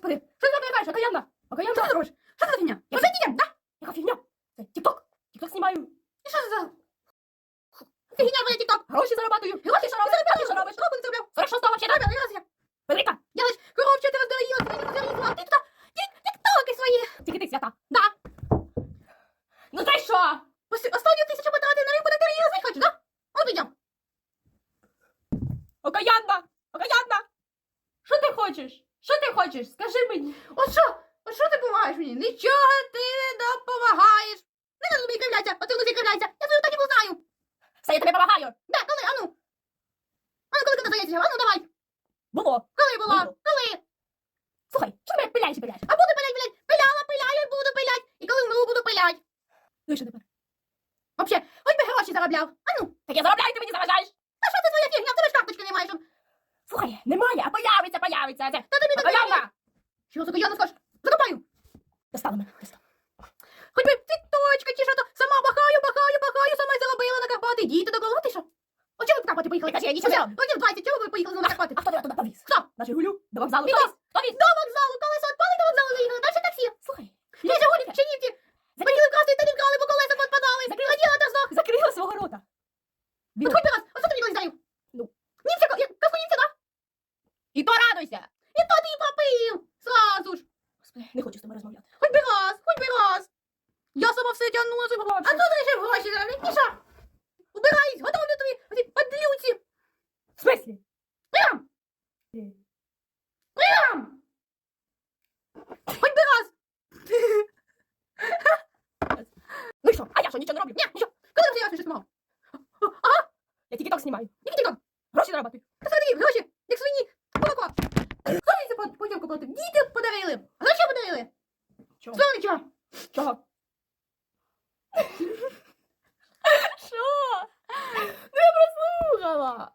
Господи, що ти робиш? Окаянна? Окаянна? Що ти робиш? Що це за фігня? Я вже дітям, да? Яка фігня? Це тік-ток. Тік-ток знімаю. І що це за... Фігня твоя тік-ток. Гроші зарабатую. Гроші що робиш? Гроші що робиш? Сколько ти заробляв? 46 вообще, да? Велика. Велика. Короче, ти роздороїла, ти не роздороїла. А ти туди, тік- тік-токи свої. Тільки ти свята. Да. Ну та й що? Останню тисячу потратив на рибу, на ти її хочеш, да? От підем. Окаянна! Окаянна! Що ти хочеш? Що ти хочеш? Скажи мені. От що? От що ти допомагаєш мені? Нічого ти не допомагаєш. Не треба тобі кривляться, от ти внутрі кривляться. Я свою тактику знаю. Все, я тобі допомагаю. Да, коли, ану? Ану, коли ти настояться? Ану, давай. Було. Коли було? Було. Коли? Слухай, що ти пиляєш і пиляєш? А буду пилять, пилять. Пиляла, пиляю, буду пилять. І коли вмру, буду пилять. Ну і що тепер? Вообще, хоч би гроші заробляв. Ану. Так я заробляю, ти мені заважаєш. Та що це твоя фігня? В тебе ж карточки немає, щоб... Слухай, немає, а появиться. Це. Та тобі Окаянна! Що за каяна скажеш? Закопаю. Достала мене, достала. Хоч би цвіточка чи що то, сама бахаю, бахаю, бахаю, сама й заробила на Карпати. Діти до голови, ти що? О, чого ви Карпати поїхали? Кажи, я нічого. Років 20, чого ви поїхали на Карпати? А хто тебе туди повіз? Хто? На Жигулю? До вокзалу? Хто? Хто віз? До вокзалу, колесо відпали, до вокзалу заїхали. Дальше таксі. Слухай. Є Жигулі, чинівки. Хотіли вкрасти, та не вкрали, бо колеса подпадали. Хотіла та здох. Закрила свого рота. От хоч би раз, а що тобі колись даю? Ну. Німця, я казку німця, да? Радуйся. І то ти попив. Сразу ж. Господи, не хочу з тобою розмовляти. Хоч би раз, хоч би раз. Я сама все тягну на себе. А тут лише гроші заробляти. Міша, убирайся, готовлю тобі подлюці. В смислі? Прям. Прям. Хоч би раз. Ну і що? А я що, нічого не роблю? Ні, нічого. Коли ти я щось мав? Ага. Я тільки так знімаю. Тільки тільки. Гроші заробляти. Та смотри, гроші, як свині. Молоко. По- потім купити? Діти подарили. А на що подарили? Чого? Сонечко. Чого? Що? Ну я прослухала.